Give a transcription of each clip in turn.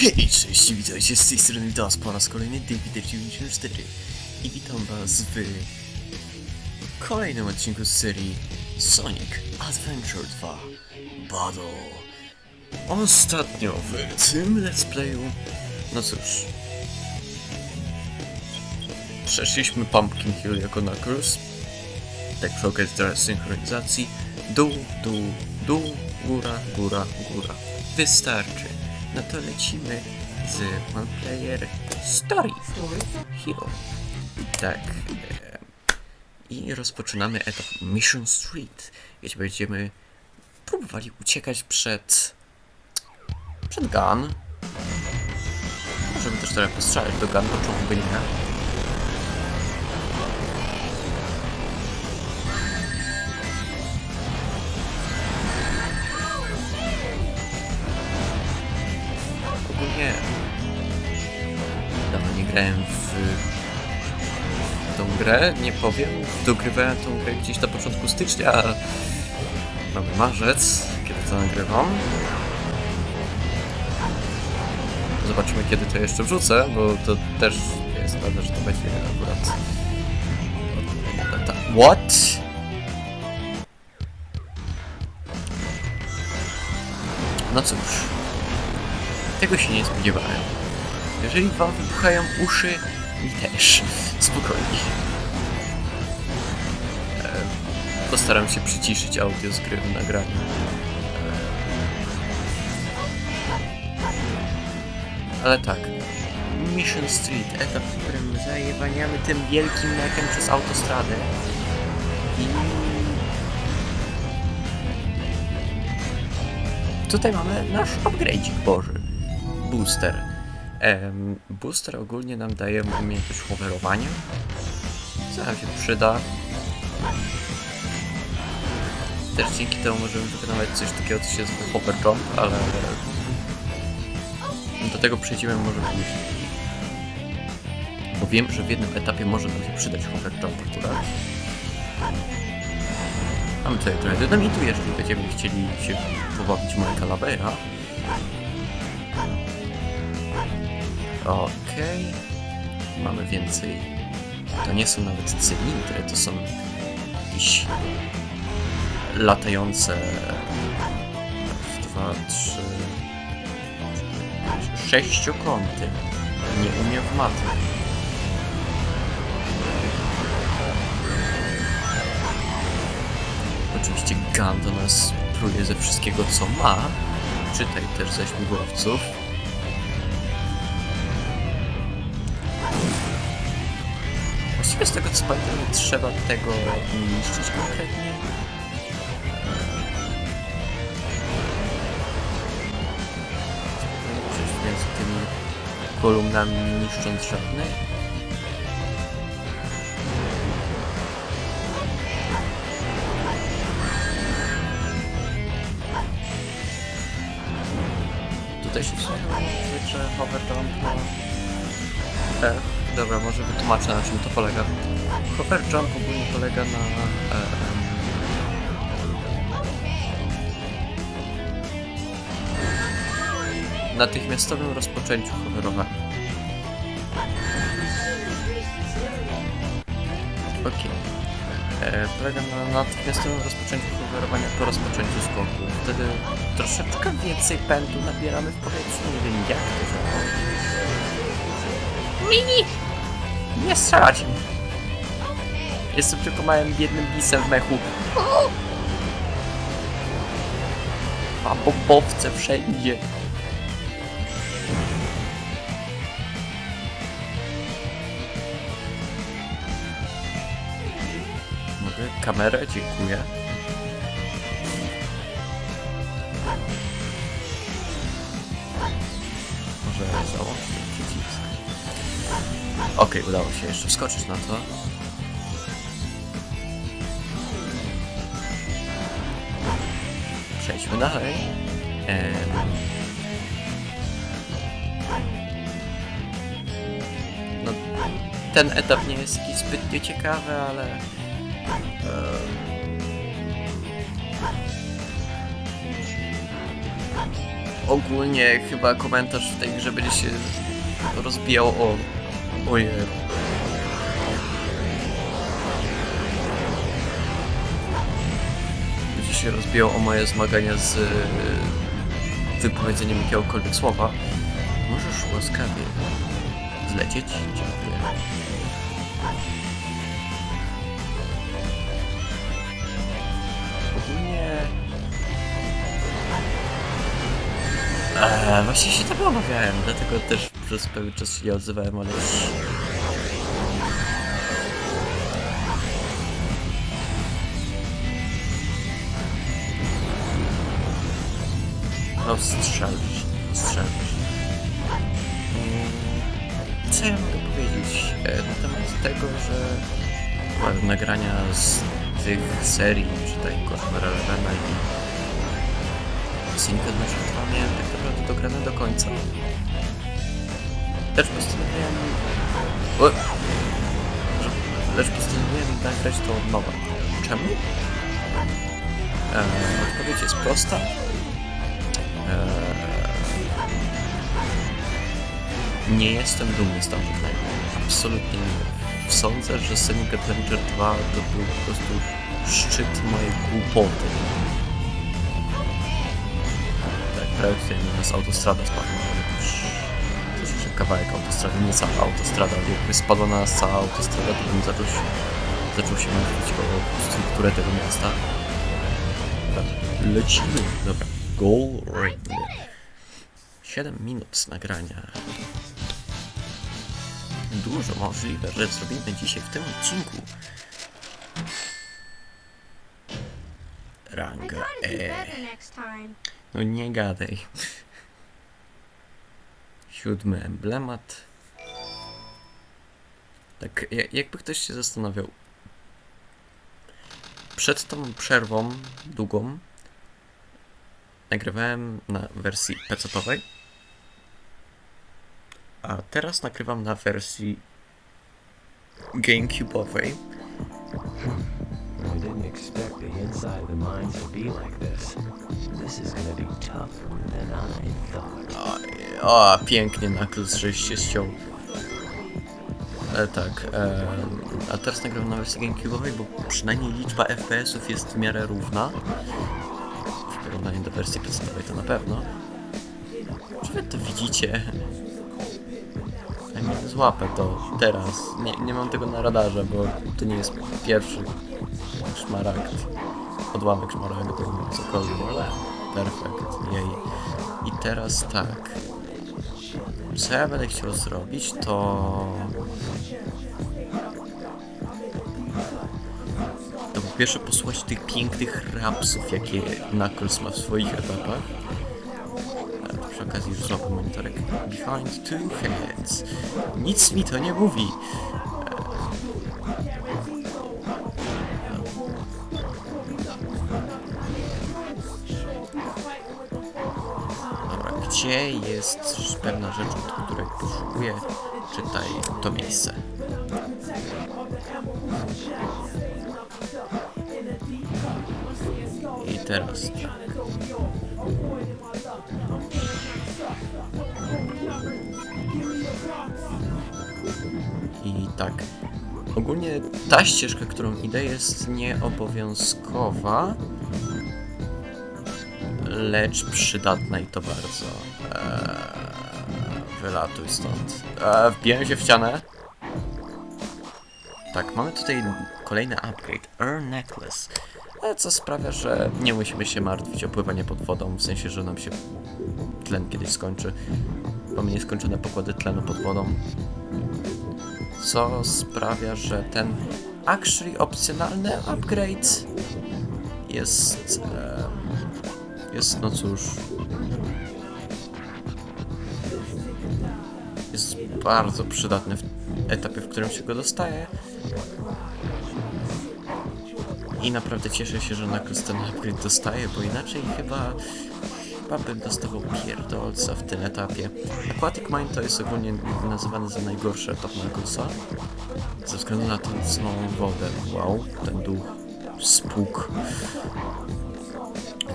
Hej, cześć, witajcie z tej strony witam po raz kolejny David94 i witam was w kolejnym odcinku z serii Sonic Adventure 2 Battle. Ostatnio w tym let's playu, no cóż, przeszliśmy Pumpkin Hill jako Knuckles, tak przy okazji teraz synchronizacji, dół, dół, dół, góra, góra, góra. Wystarczy. No to lecimy z One Player Story Hero. Tak. I rozpoczynamy etap Mission Street, gdzie będziemy próbowali uciekać przed... przed Gun. Możemy też trochę postrzelać do Gun, czemu by nie. Grę, nie powiem. Dogrywałem tą grę gdzieś na początku stycznia, a mamy marzec, kiedy to nagrywam. Zobaczymy kiedy to jeszcze wrzucę, bo to też jest pewne, że to będzie akurat. What? No cóż, tego się nie spodziewałem. Jeżeli wam wybuchają uszy, mi też. Spokojnie. Postaram się przyciszyć audio z gry w nagraniu. Ale tak. Mission Street, etap, w którym zajewaniamy tym wielkim mechem przez autostradę. I... Tutaj mamy nasz upgrade'ik boży. Booster. Booster ogólnie nam daje umiejętność hoverowania. Co nam się przyda. Dzięki temu możemy wykonywać coś takiego, co się nazywa hover jump, ale do tego przejdziemy może później. Bo wiem, że w jednym etapie może nam się przydać hover jump akurat. Mamy tutaj trochę dynamitu, jeżeli będziemy chcieli się pobawić Mike'a Lavera. Okej. Mamy więcej. To nie są nawet cylindry, to są jakieś latające. Dwa, trzy. Sześciokąty. Nie umiem w maty. Oczywiście Gun do nas pluje ze wszystkiego co ma. Czytaj też ze śmigłowców. Właściwie z tego co pamiętam trzeba tego niszczyć konkretnie. Kolumnami niszcząc żadnej. Tutaj się zwykle hover jump ma... E, dobra, może wytłumaczę na czym to polega. Hover jump ogólnie polega na... E, natychmiastowym rozpoczęciu hoverowania. Okej. E, Polega na natychmiastowym rozpoczęciu hoverowania po rozpoczęciu skoku. Wtedy troszeczkę więcej pędu nabieramy w powietrzu. Nie wiem jak to działa. Mini! Nie strzelać! Jestem tylko małym biednym lisem w mechu. A bombowce wszędzie. Kamerę? Dziękuję. Może załączyć przycisk. Okej, udało się jeszcze wskoczyć na to. Przejdźmy dalej. Em. No, ten etap nie jest jakiś ciekawy, ale... ogólnie chyba komentarz w tej grze będzie się rozbijał o... Ojej. Będzie się rozbijał o moje zmagania z e, wypowiedzeniem jakiegokolwiek słowa. Możesz łaskawie zlecieć? Dziękuję. Eee, właśnie się tak obawiałem, dlatego też przez pewien czas się nie odzywałem, ale... No strzelisz, strzelisz. Mm, Co ja mogę powiedzieć e, na temat tego, że nagrania z tych serii, czytaj Koszmar Elevena i Sync Adventure 2 miałem tak dograne do końca. Lecz postanowiłem... Lecz postanowiłem nagrać to od nowa. Czemu? E, odpowiedź jest prosta. Eee, nie jestem dumny z nagrań. Absolutnie nie. Sądzę, że Sonic Adventure 2 to był po prostu szczyt mojej głupoty. Prawie tutaj na nas autostrada spadła, już kawałek autostrady, nie cała autostrada. Jakby spadła na nas cała autostrada, to bym zaczął zaczął się martwić o strukturę tego miasta. Lecimy. Dobra, goal ring. 7 minut nagrania. Dużo możliwe, że zrobimy dzisiaj w tym odcinku. I Ranga E. No nie gadaj. Siódmy emblemat. Tak, ja- jakby ktoś się zastanawiał. Przed tą przerwą długą nagrywałem na wersji PC-owej, a teraz nagrywam na wersji GameCube'owej. I didn't expect the inside of the mines to be like this. This is gonna be tougher than I thought. O, pięknie Knuckles, żeś się ściął. E, tak, e, a teraz nagrywam na wersji GameCube'owej, bo przynajmniej liczba FPS-ów jest w miarę równa. W porównaniu do wersji podstawowej to na pewno. Czy wy to widzicie? Ja nie złapę to teraz. Nie, nie mam tego na radarze, bo to nie jest pierwszy szmaragd. Odłamek szmaragdu, cokolwiek, perfekt. Jej. I teraz tak. Co ja będę chciał zrobić, to... To po pierwsze posłuchać tych pięknych rapsów, jakie Knuckles ma w swoich etapach. Przy okazji już złapę monitorek. Behind two heads. Nic mi to nie mówi. Gdzie jest pewna rzecz, od której poszukuję? Czytaj to miejsce. I teraz tak. I tak. Ogólnie ta ścieżka, którą idę, jest nieobowiązkowa, lecz przydatna i to bardzo. Wylatuj stąd. Wbiłem się w ścianę. Tak, mamy tutaj kolejny upgrade, Earn Necklace, e, co sprawia, że nie musimy się martwić o pływanie pod wodą, w sensie, że nam się tlen kiedyś skończy. Mamy nieskończone pokłady tlenu pod wodą, co sprawia, że ten actually opcjonalny upgrade jest, em, jest no cóż, bardzo przydatny w etapie, w którym się go dostaje. I naprawdę cieszę się, że Knuckles ten upgrade dostaje, bo inaczej chyba chyba bym dostawał pierdolca w tym etapie. Aquatic Mine to jest ogólnie nazywany za najgorszy etap Knucklesa. Ze względu na tę całą wodę. Wow, ten duch. Spuk.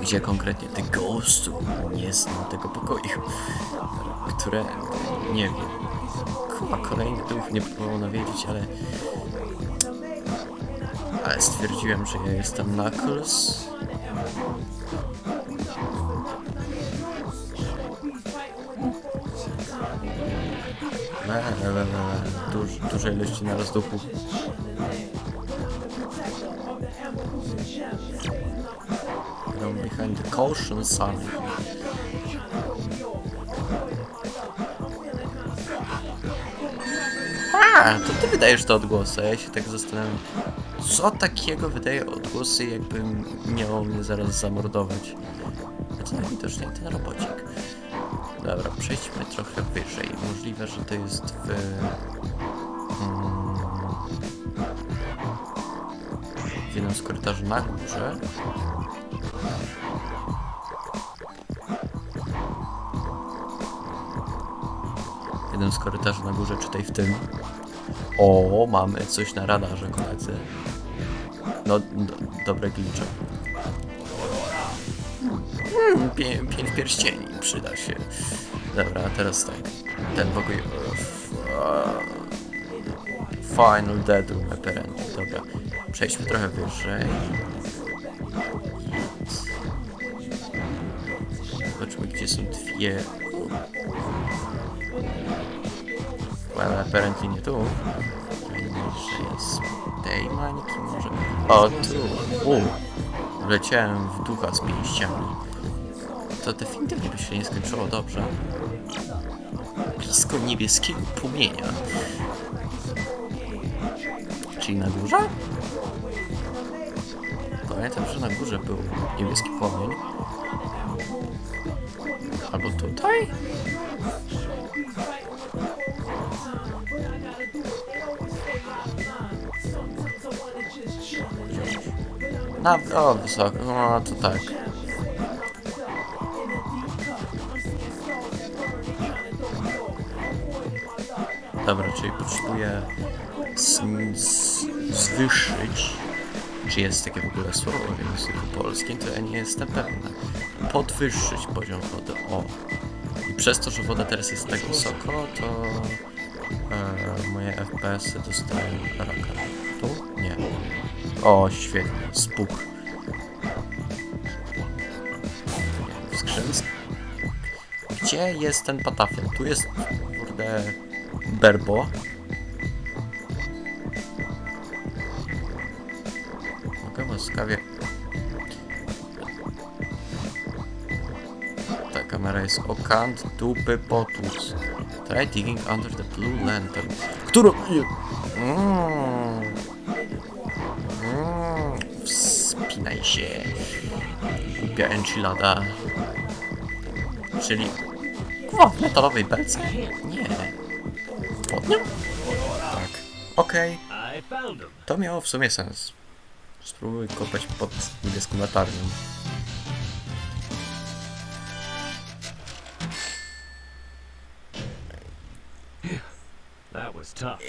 Gdzie konkretnie ty ghostu? Nie znam tego pokoju. Które nie wiem. Chyba kolejny duch nie próbował nawiedzić, ale. Ale stwierdziłem, że ja jestem Knuckles. Le, le, le, le. Duż, duże ilości naraz. Gram behind the caution sign. A, to ty wydajesz te odgłosy, ja się tak zastanawiam, co takiego wydaje odgłosy, jakbym miał mnie zaraz zamordować. A to najwidoczniej ten robocik. Dobra, przejdźmy trochę wyżej. Możliwe, że to jest w... Mm, w jednym z korytarzy na górze. Jednym z korytarzy na górze, czytaj w tym. O, mamy coś na radarze, koledzy. No, do, dobre glicze. Hmm, pię, pięć pierścieni przyda się. Dobra, teraz tak. Ten pokój. Final Dead Room apparently. Dobra. Przejdźmy trochę wyżej. Zobaczmy, gdzie są dwie. Well, apparently nie tu. Może jest tej mańki, może. O, tu. U. Wleciałem w ducha z pięściami. To definitywnie by się nie skończyło dobrze. Blisko niebieskiego płomienia. Czyli na górze? Pamiętam, że na górze był niebieski płomień. Albo tutaj? Na, o, wysoko, no to tak. Dobra, czyli potrzebuję z, z, zwyższyć, czy jest takie w ogóle słowo w języku polskim, to ja nie jestem pewny. Podwyższyć poziom wody, o. I przez to, że woda teraz jest tak wysoko, to e, moje FPS-y dostają raka. O, świetnie, spuk. W skrzynce. Gdzie jest ten patafian? Tu jest, kurde, berbo. Mogę łaskawie... Ta kamera jest okant, dupy, potłuc. Try digging under the blue lantern. Którą... Mm. Się. Głupia enchilada. Czyli... O, w metalowej belce? Nie. Pod nią? Tak. Okej. Him. To miało w sumie sens. Spróbuj kopać pod niebieską latarnią. That was tough.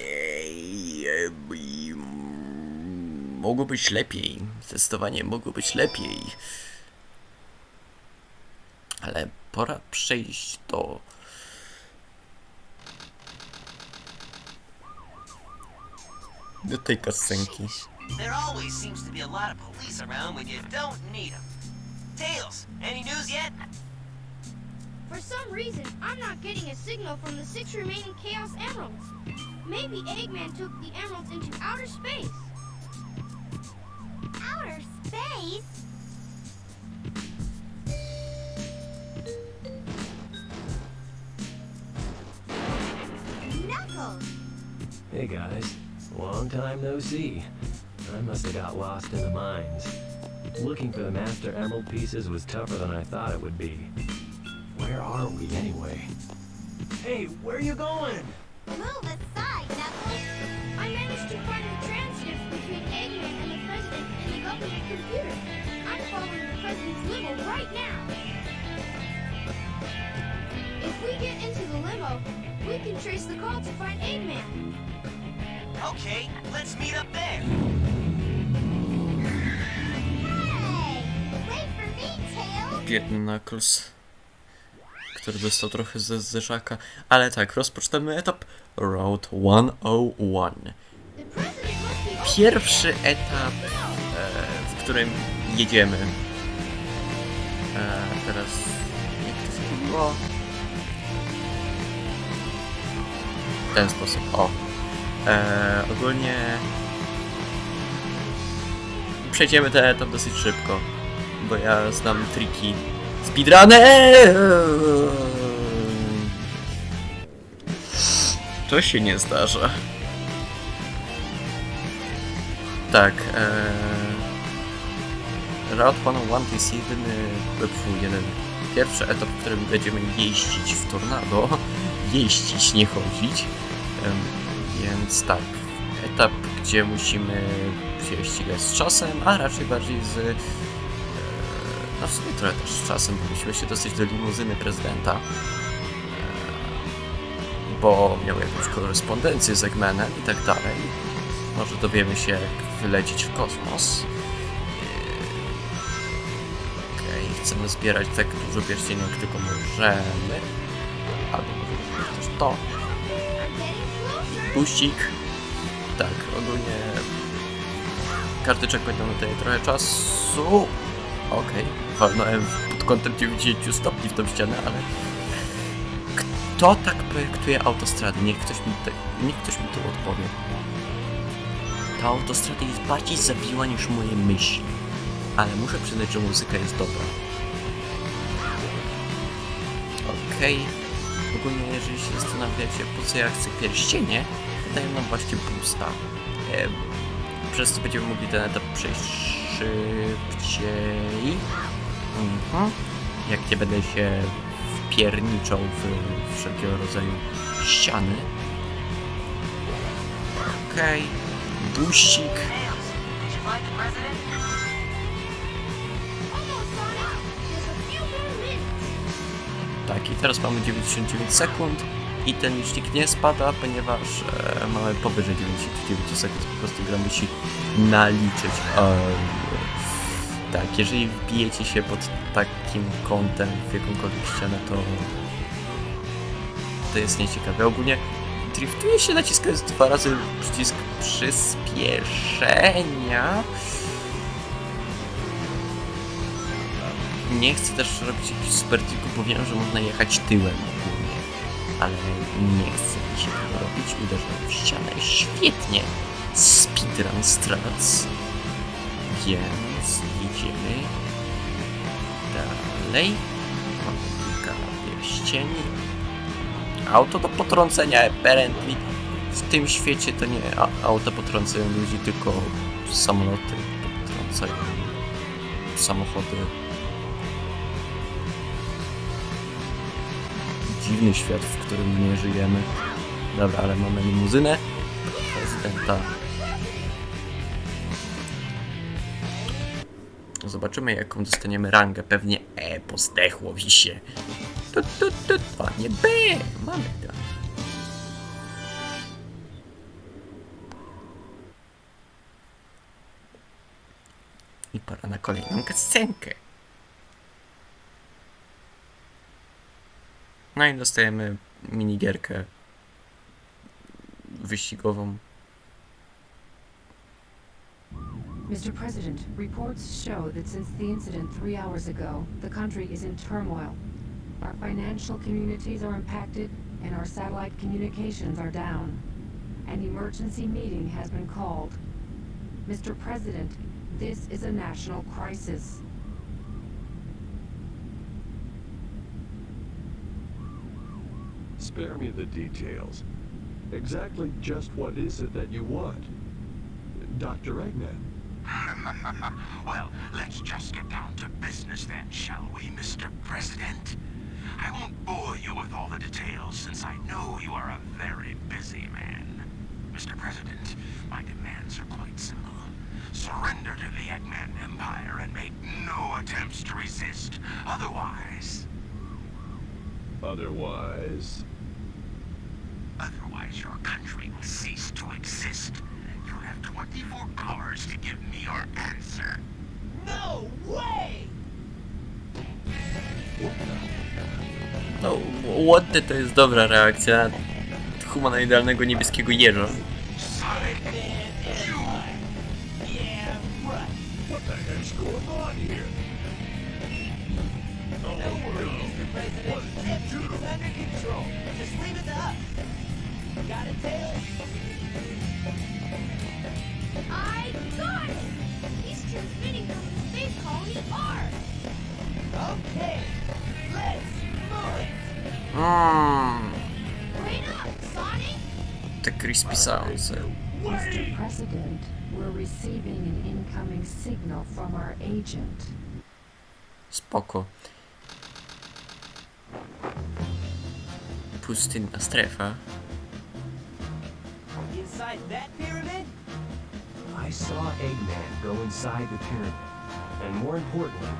Mogło być lepiej. Zdecydowanie mogło być lepiej. Ale pora przejść do... Do tej kasenki. There always seems to be a lot of police around when you don't need them. Tails, any news yet? For some reason, I'm not getting a signal from the six remaining Chaos Emeralds. Maybe Eggman took the emeralds into outer space. Outer space? Knuckles! Hey guys, long time no see. I must have got lost in the mines. Looking for the Master Emerald pieces was tougher than I thought it would be. Where are we anyway? Hey, where are you going? Move aside, Knuckles! I managed to find the transcripts The government computer. Limo to. Hey! Biedny Knuckles, który dostał trochę ze zderzaka. Ale tak, rozpoczynamy etap Route 101. The president must be Pierwszy etap, którym jedziemy. E, teraz, jak to się było? W ten sposób, o. E, ogólnie przejdziemy ten etap dosyć szybko, bo ja znam triki speedrunner. To się nie zdarza. Tak, e... Route 101 to jest jedyny, fu, jeden pierwszy etap, w którym będziemy jeździć w tornado. Jeździć, nie chodzić. Więc tak, etap, gdzie musimy się ścigać z czasem, a raczej bardziej z... E... No w sumie trochę też z czasem, bo musimy się dostać do limuzyny prezydenta. E... Bo miał jakąś korespondencję z Eggmanem i tak dalej. Może dowiemy się, jak wylecieć w kosmos. Chcemy zbierać tak dużo pierścieni, jak tylko możemy. Albo możemy też to. Puścik. Tak, ogólnie każdy checkpoint nam daje trochę czasu. Okej, walnąłem pod kątem 90 stopni w tą ścianę, ale kto tak projektuje autostrady? Niech ktoś mi, te, niech ktoś mi tu odpowie. Ta autostrada jest bardziej zawiła niż moje myśli, ale muszę przyznać, że muzyka jest dobra. Okej. Ogólnie, jeżeli się zastanawiacie, po co ja chcę pierścienie, dają nam właśnie boosta. E, przez co będziemy mogli ten etap przejść szybciej. Mhm. Jak nie będę się wpierniczał w wszelkiego rodzaju ściany. Okej. Buścik. I teraz mamy 99 sekund i ten licznik nie spada, ponieważ e, mamy powyżej 99 sekund, po prostu gra musi naliczyć. Ehm, tak, jeżeli wbijecie się pod takim kątem w jakąkolwiek ścianę, to to jest nieciekawe. Ogólnie driftuje się naciskając dwa razy przycisk przyspieszenia. Nie chcę też robić jakichś super trików, bo wiem, że można jechać tyłem ogólnie. Ale nie chcę mi się tego robić. Uderzę w ścianę. Świetnie! Speedrun strats. Więc jedziemy dalej. Mamy kilka pierścieni. Auto do potrącenia, apparently. W tym świecie to nie auta potrącają ludzi, tylko samoloty potrącają samochody. Dziwny świat, w którym nie żyjemy. Dobra, ale mamy limuzynę prezydenta. Zobaczymy, jaką dostaniemy rangę. Pewnie E, pozdechło mi się. Tu, tu, tu, B, mamy to. I pora na kolejną scenkę. No i dostajemy minigierkę wyścigową. Mr. President, reports show that since the incident three hours ago, the country is in turmoil. Our financial communities are impacted and our satellite communications are down. An emergency meeting has been called. Mr. President, this is a national crisis. Spare me the details. Exactly just what is it that you want? Dr. Eggman. well, let's just get down to business then, shall we, Mr. President? I won't bore you with all the details since I know you are a very busy man. Mr. President, my demands are quite simple. Surrender to the Eggman Empire and make no attempts to resist. Otherwise, Otherwise, otherwise your country will cease to exist. You'll have 24 hours to give me your answer. No way! No, what the to jest dobra reakcja na humanoidalnego niebieskiego jeża. Sonic, I got it! He's transmitting from the space colony R. Okay. Let's move it. Mmm, Wait up, Sonic! te crispy sounds. Mr. President, we're receiving an incoming signal from our agent. Spoko. Pustynna strefa. Inside that pyramid? I saw Eggman go inside the pyramid. And more importantly,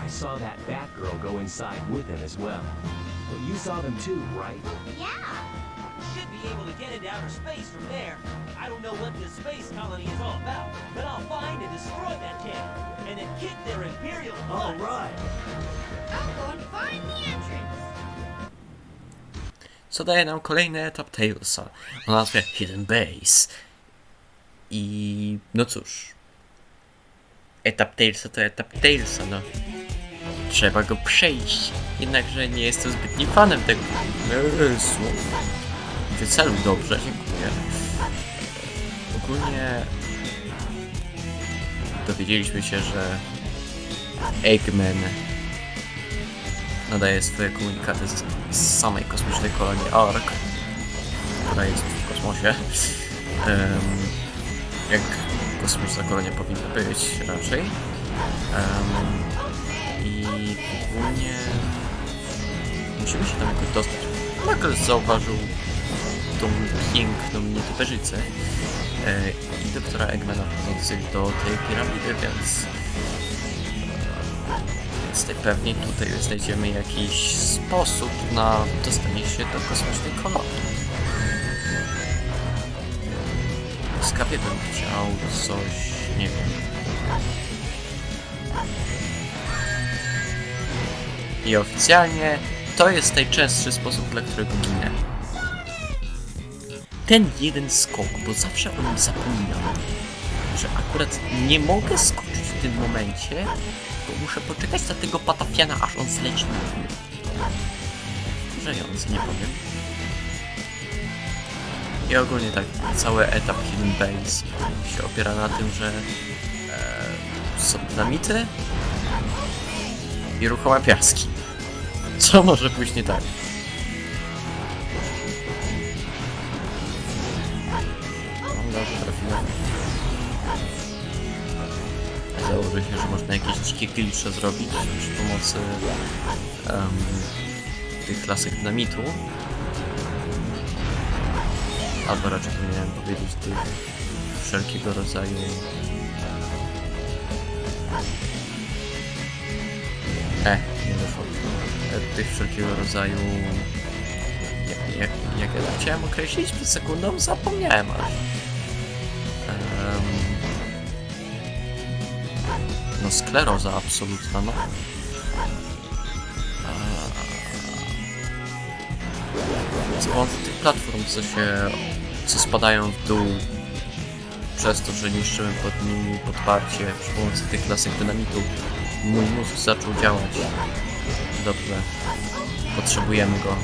I saw that Batgirl go inside with him as well. Well, you saw them too, right? Yeah! Should be able to get into outer space from there. I don't know what this space colony is all about, but I'll find and destroy that camp, and then kick their imperial All butts. right. I'll go and find the entrance! Co daje nam kolejny etap Tailsa o nazwie Hidden Base. I no cóż. Etap Tailsa to etap Tailsa, no. Trzeba go przejść. Jednakże nie jestem zbytni fanem tego. Jezu. Wyceluj dobrze, dziękuję. Ogólnie dowiedzieliśmy się, że Eggman nadaje swoje komunikaty z, z samej kosmicznej kolonii ARK, która jest w kosmosie. Em, jak kosmiczna kolonia powinna być raczej. Em, I ogólnie musimy się tam jakoś dostać. Knuckles zauważył tą piękną nietoperzycę e, i doktora Eggmana wchodzących do tej piramidy, więc więc najpewniej tutaj znajdziemy jakiś sposób na dostanie się do kosmicznej kolonii. Łaskawie bym chciał coś, nie wiem. I oficjalnie to jest najczęstszy sposób, dla którego ginę. Ten jeden skok, bo zawsze o nim zapominam, że akurat nie mogę skoczyć w tym momencie, muszę poczekać na tego patafiana, aż on zleci. Wkurzający, nie powiem. I ogólnie tak, cały etap Hidden Base się opiera na tym, że e, są dynamity i ruchome piaski. Co może pójść nie tak? Że można jakieś dzikie glitche zrobić przy pomocy em, tych lasek dynamitu. Albo raczej powinienem powiedzieć tych wszelkiego rodzaju E, nie wyszło. E, Tych wszelkiego rodzaju jak, jak, jak ja chciałem określić przed sekundą, zapomniałem aż. No skleroza absolutna, no. Eee, od tych platform, co się, co spadają w dół przez to, że niszczymy pod nimi podparcie przy pomocy tych lasek dynamitu, mój mózg zaczął działać. Dobrze. Potrzebujemy go.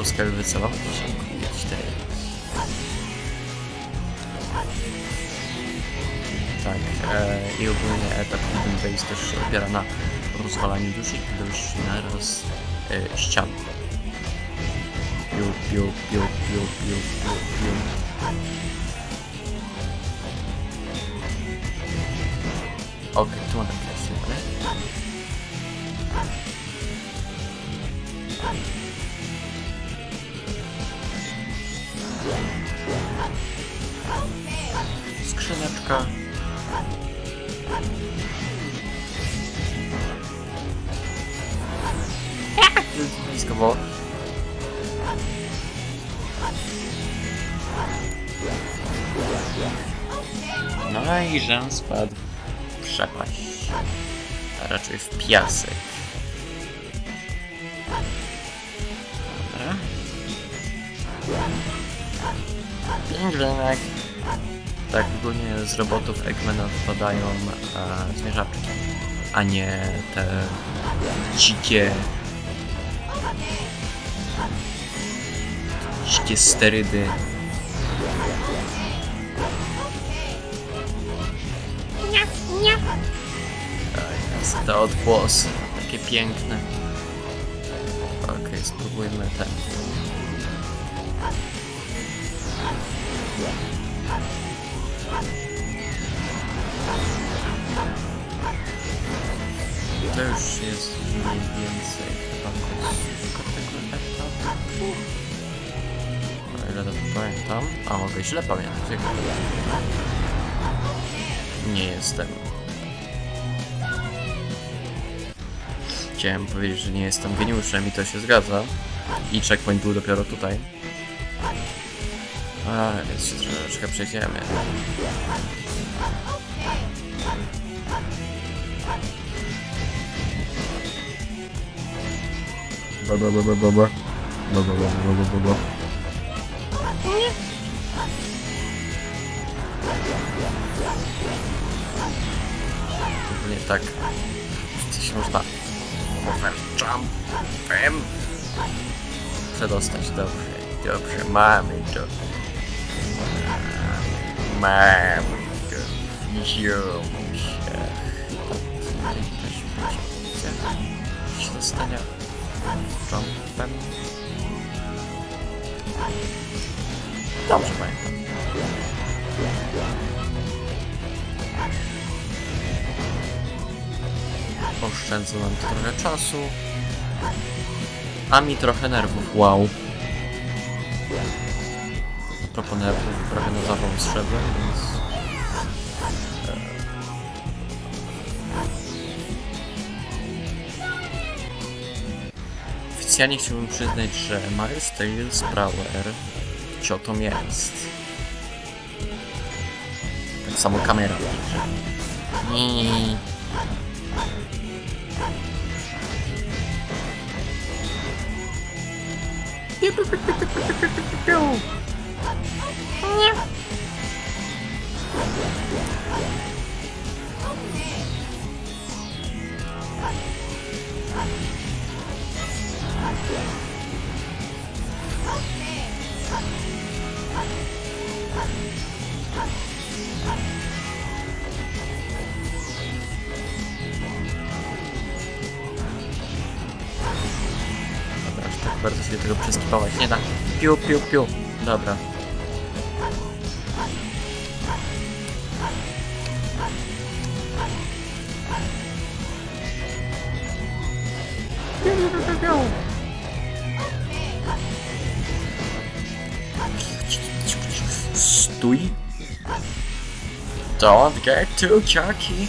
Oskar wycelował się te. E, i ogólnie etap Hidden Base też się opiera na rozwalaniu dużych ilości naraz e, ścian. Piu, piu, piu, piu, piu, piu, piu. Okej, tu mamy presję, Skrzyneczka. Blisko było. No i Jean spadł. Przepaść. a raczej w piasek. Dobra. Pingwinek. Tak, ogólnie z robotów Eggmana wypadają e, zwierzaczki, a nie te dzikie dzikie sterydy. Tak, jest te odgłosy, takie piękne. Okej, spróbujmy ten. To już jest mniej więcej O ile dobrze pamiętam. A mogę źle pamiętać. jak- Nie jestem. Chciałem powiedzieć, że nie jestem geniuszem i to się zgadza. I checkpoint był dopiero tutaj. A, więc się troszeczkę przejdziemy. Ba, ba, ba, ba, ba, ba. Ba, ba, ba, ba, ba, ba, ba. Nie tak. Się można overjumpem przedostać. Dobrze, dobrze, mamy to. Mamy to. Wziąłem się. Tutaj też się dostania jumpem. Dobrze pamiętam. Oszczędzę nam trochę czasu. A mi trochę nerwów. Wow. Nerwów, prawie na zawał zszedłem, więc... Oficjalnie chciałbym przyznać, że Miles Tales Brawler ciotą jest. Tak samo kamera. Nie. Dobra, aż tak bardzo się tego przeskipować nie da. Piu, piu, piu. Dobra. Get too cocky.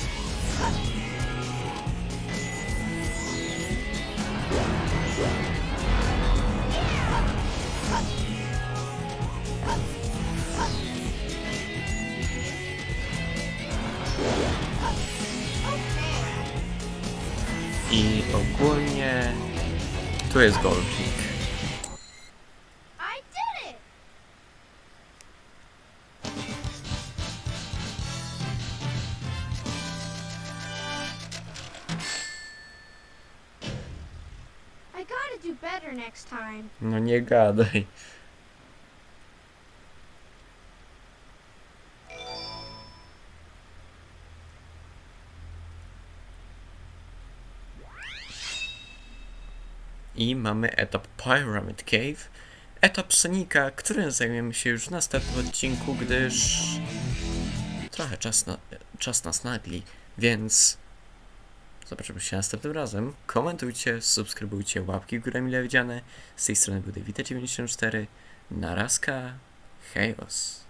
I ogólnie tu jest goldnik. No nie gadaj. I mamy etap Pyramid Cave. Etap Sonika, którym zajmiemy się już w następnym odcinku, gdyż trochę czas, na, czas nas nagli, więc zobaczymy się następnym razem. Komentujcie, subskrybujcie, łapki w górę mile widziane. Z tej strony był Dewita94. Narazka. Chaos.